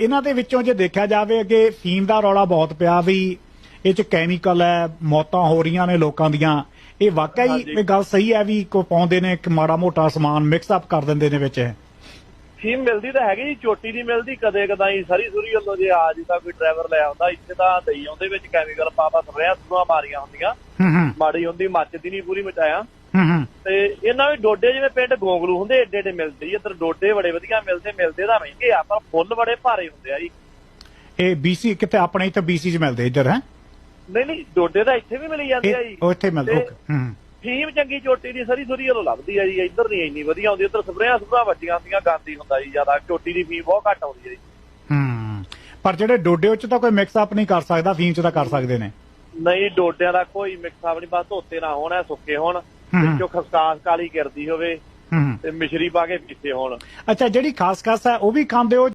ਇਹਨਾਂ ਦੇ ਵਿੱਚੋਂ ਜੇ ਦੇਖਿਆ ਜਾਵੇ ਕਿ ਫੀਮ ਦਾ ਰੌਲਾ ਬਹੁਤ ਪਿਆ ਵੀ ਇਹ ਚ ਕੈਮੀਕਲ ਹੈ ਮੌਤਾਂ ਹੋ ਰਹੀਆਂ ਨੇ ਲੋਕਾਂ ਦੀਆਂ। ਇਹ ਵਾਕਈ ਹਾਂਜੀ। ਇਹ ਗੱਲ ਸਹੀ ਹੈ ਵੀ ਕੋ ਪਾਉਂਦੇ ਨੇ ਕਿ ਮਾੜਾ ਮੋਟਾ ਸਮਾਨ ਮਿਕਸ ਅਪ ਕਰ ਦਿੰਦੇ ਨੇ ਵਿੱਚ। ਫੀਮ ਮਿਲਦੀ ਤਾਂ ਹੈਗੀ ਜੀ ਚੋਟੀ ਨਹੀਂ ਮਿਲਦੀ ਕਦੇ ਕਦਾਈ ਸਰੀ ਸੁਰੀ ਵੱਲੋਂ ਜੇ ਆ ਜੀ ਤਾਂ ਕੋਈ ਡਰਾਈਵਰ ਲੈ ਆਉਂਦਾ ਇੱਥੇ ਤਾਂ ਦਈ ਆਉਂਦੇ ਵਿੱਚ ਕੈਮੀਕਲ ਪਾ ਪਾ ਸਪਰੇਆਂ ਸੁਆ ਮਾਰੀਆਂ ਹੁੰਦੀਆਂ। ਹੂੰ ਹੂੰ। ਮਾੜੀ ਹੁੰਦੀ ਮੱਚਦੀ ਨਹੀਂ ਪੂਰੀ ਮਚਾਇਆ। ਹੂੰ ਹੂੰ ਤੇ ਇਹਨਾਂ ਵੀ ਡੋਡੇ ਜਿਵੇਂ ਪਿੰਡ ਗੋਂਗਲੂ ਹੁੰਦੇ ਏਡੇ ਏਡੇ ਮਿਲਦੇ ਜੀ ਇੱਧਰ ਡੋਡੇ ਬੜੇ ਵਧੀਆ ਮਿਲਦੇ ਮਿਲਦੇ ਤਾਂ ਮਹਿੰਗੇ ਆ ਪਰ ਫੁੱਲ ਬੜੇ ਭਾਰੇ ਹੁੰਦੇ ਆ ਜੀ। ਇਹ BC ਕਿਤੇ ਆਪਣੇ ਇੱਥੇ BC ਚ ਮਿਲਦੇ ਇੱਧਰ ਹੈ? ਨਹੀਂ ਨਹੀਂ ਡੋਡੇ ਤਾਂ ਇੱਥੇ ਵੀ ਮਿਲੀ ਜਾਂਦੇ ਆ ਜੀ। ਉਹ ਇੱਥੇ ਮਿਲਦੇ ਹੂੰ ਫੀਮ ਚੰਗੀ ਚੋਟੀ ਦੀ ਸਰੀ ਸੁਰੀ ਵੱਲੋਂ ਲੱਭਦੀ ਆ ਜੀ ਇੱਧਰ ਨਹੀਂ ਇੰਨੀ ਵਧੀਆ ਆਉਂਦੀ ਇੱਧਰ ਸਪਰੇਆਂ ਸੁਪਰਾ ਵੱਜੀਆਂ ਹੁੰਦੀਆਂ ਗਾਂਦੀ ਹੁੰਦਾ ਜੀ ਜ਼ਿਆਦਾ ਚੋਟੀ ਦੀ ਫੀਮ ਬਹੁਤ ਘੱਟ ਆਉਂਦੀ ਹੈ ਜੀ। ਹੂੰ ਪਰ ਜਿਹੜੇ ਡੋਡੇ ਉਹ ਚ ਤਾਂ ਕੋਈ ਮਿਕਸ ਅਪ ਨਹੀਂ ਕਰ ਸਕਦਾ ਫੀਮ ਚ ਤਾਂ ਕਰ ਸਕਦੇ ਨੇ। ਨਹੀਂ ਡੋਡਿਆਂ ਦਾ ਕੋਈ ਮਿਕਸ ਨਹੀਂ ਬਸ ਧੋਤੇ ਨਾ ਹੋਣ ਸੁੱਕੇ ਹੋਣ। ਵਿੱਚੋਂ ਖਸਕਾਸ ਕਾਲੀ ਗਿਰਦੀ ਹੋਵੇ ਤੇ ਮਿਸ਼ਰੀ ਪਾ ਕੇ ਪੀਤੇ ਹੋਣ। ਅੱਛਾ ਜਿਹੜੀ ਖਾਸ ਖਾਸ ਹੈ ਉਹ ਵੀ ਖਾਂਦੇ ਹੋ